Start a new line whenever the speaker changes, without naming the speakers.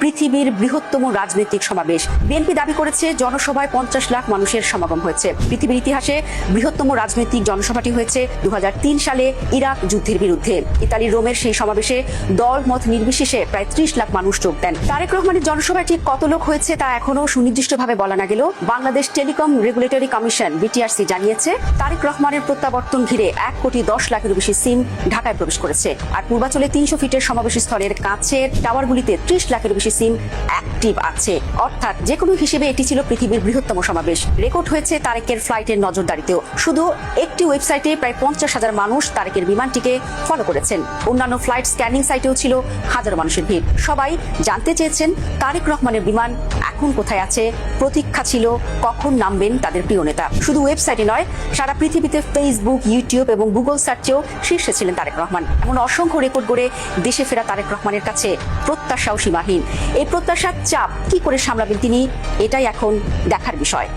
পৃথিবীর বৃহত্তম রাজনৈতিক সমাবেশ। বিএনপি দাবি করেছে, জনসভায় পঞ্চাশ লাখ মানুষের সমাগম হয়েছে। পৃথিবীর ইতিহাসে বৃহত্তম রাজনৈতিক জনসভাটি হয়েছে দু হাজার তিন সালে ইরাক যুদ্ধের বিরুদ্ধে। ইতালির রোমের সেই সমাবেশে দল মত নির্বিশেষে প্রায় ত্রিশ লাখ মানুষ যোগ দেন। তারেক রহমানের জনসভায় ঠিক কত লোক হয়েছে তা এখনও সুনির্দিষ্টভাবে বলা না গেলেও Bangladesh Telecom Regulatory Commission, BTRC জানিয়েছে, তারেক রহমানের প্রত্যাবর্তন ঘিরে এক কোটি দশ লাখের বেশি সিম ঢাকায় প্রবেশ করেছে। আর পূর্বাচলে তিনশো ফিটের সমাবেশ স্থলের কাছের টাওয়ারগুলিতে ত্রিশ লাখের সিম অ্যাক্টিভ আছে। অর্থাৎ যে কোনো হিসেবে এটি ছিল পৃথিবীর বৃহত্তম সমাবেশ। রেকর্ড হয়েছে তারেকের ফ্লাইটের নজরদারিতেও। শুধু একটি ওয়েবসাইটে প্রায় পঞ্চাশ হাজার মানুষ তারেকের বিমানটিকে ফলো করেছেন। অন্যান্য ফ্লাইট স্ক্যানিং সাইটেও ছিল হাজার মানুষের ভিড়। সবাই জানতে চেয়েছেন তারেক রহমানের বিমান এখন কোথায় আছে? প্রতীক্ষা ছিল কখন নামবেন তাদের প্রিয় নেতা। শুধু ওয়েবসাইটে নয়, সারা পৃথিবীতে ফেসবুক ইউটিউব এবং গুগল সার্চেও শীর্ষে ছিলেন তারেক রহমান। এমন অসংখ্য রেকর্ড গড়ে দেশে ফেরা তারেক রহমানের কাছে প্রত্যাশাও সীমাহীন। এই প্রত্যাশার চাপ কি করে সামলাবেন তিনি? এটাই এখন দেখার বিষয়।